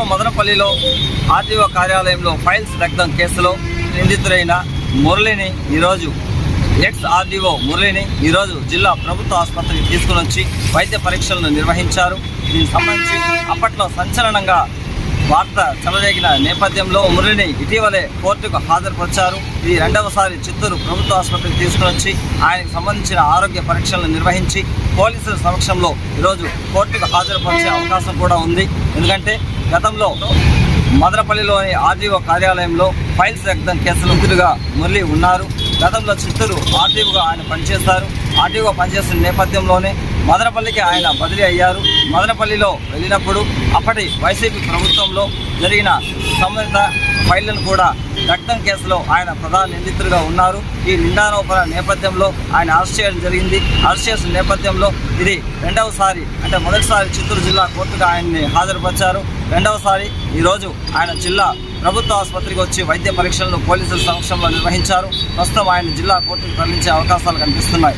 ప్రస్తుతం మదనపల్లిలో ఆర్టీఓ కార్యాలయంలో ఫైల్స్ రక్తం కేసులో నిందితులైన మురళిని ఈరోజు ఎక్స్ ఆర్డీఓ మురళిని ఈరోజు జిల్లా ప్రభుత్వ ఆసుపత్రికి తీసుకుని వచ్చి వైద్య పరీక్షలను నిర్వహించారు. దీనికి సంబంధించి అప్పట్లో సంచలనంగా వార్త చెలరేగిన నేపథ్యంలో మురళిని ఇటీవలే కోర్టుకు హాజరుపరిచారు. ఇది రెండవసారి చిత్తూరు ప్రభుత్వ ఆసుపత్రికి తీసుకుని వచ్చి ఆయనకు సంబంధించిన ఆరోగ్య పరీక్షలను నిర్వహించి పోలీసుల సమక్షంలో ఈరోజు కోర్టుకు హాజరుపరిచే అవకాశం కూడా ఉంది. ఎందుకంటే గతంలో మదనపల్లిలోని ఆర్డీఓ కార్యాలయంలో ఫైల్స్ రక్తం కేసులు ముగ్గురుగా మురళి ఉన్నారు. గతంలో చిత్తూరు ఆర్టీఓగా ఆయన పనిచేస్తారు. ఆర్టీఓగా పనిచేస్తున్న నేపథ్యంలోనే మదనపల్లికి ఆయన బదిలీ అయ్యారు. మదనపల్లిలో వెళ్ళినప్పుడు అప్పటి వైసీపీ ప్రభుత్వంలో జరిగిన సంబంధిత ఫైళ్ళను కూడా రక్తం కేసులో ఆయన ప్రధాన నిందితులుగా ఉన్నారు. ఈ నిందారోపణ నేపథ్యంలో ఆయన అరెస్ట్ చేయడం జరిగింది. అరెస్ట్ చేసిన నేపథ్యంలో ఇది రెండవసారి అంటే మొదటిసారి చిత్తూరు జిల్లా కోర్టుగా ఆయన్ని హాజరుపరిచారు. రెండవసారి ఈరోజు ఆయన జిల్లా ప్రభుత్వ ఆసుపత్రికి వచ్చి వైద్య పరీక్షలను పోలీసుల సమక్షంలో నిర్వహించారు. ప్రస్తుతం ఆయన జిల్లా కోర్టుకు తరలించే అవకాశాలు కనిపిస్తున్నాయి.